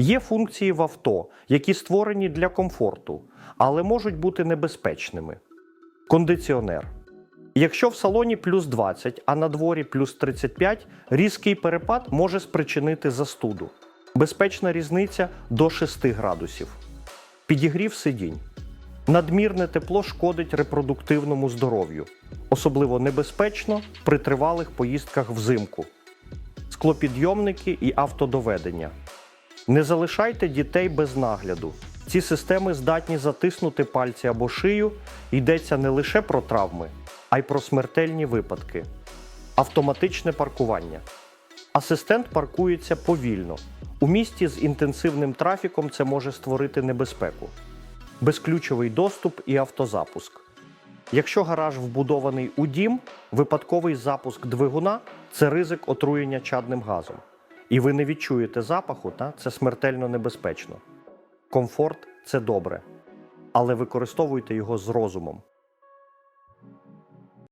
Є функції в авто, які створені для комфорту, але можуть бути небезпечними. Кондиціонер. Якщо в салоні плюс 20, а на дворі плюс 35, різкий перепад може спричинити застуду. Безпечна різниця до 6 градусів. Підігрів сидінь. Надмірне тепло шкодить репродуктивному здоров'ю, особливо небезпечно при тривалих поїздках взимку. Склопідйомники і автодоведення. Не залишайте дітей без нагляду. Ці системи здатні затиснути пальці або шию. Йдеться не лише про травми, а й про смертельні випадки. Автоматичне паркування. Асистент паркується повільно. У місті з інтенсивним трафіком це може створити небезпеку. Безключовий доступ і автозапуск. Якщо гараж вбудований у дім, випадковий запуск двигуна це ризик отруєння чадним газом. І ви не відчуєте запаху, та це смертельно небезпечно. Комфорт це добре, але використовуйте його з розумом.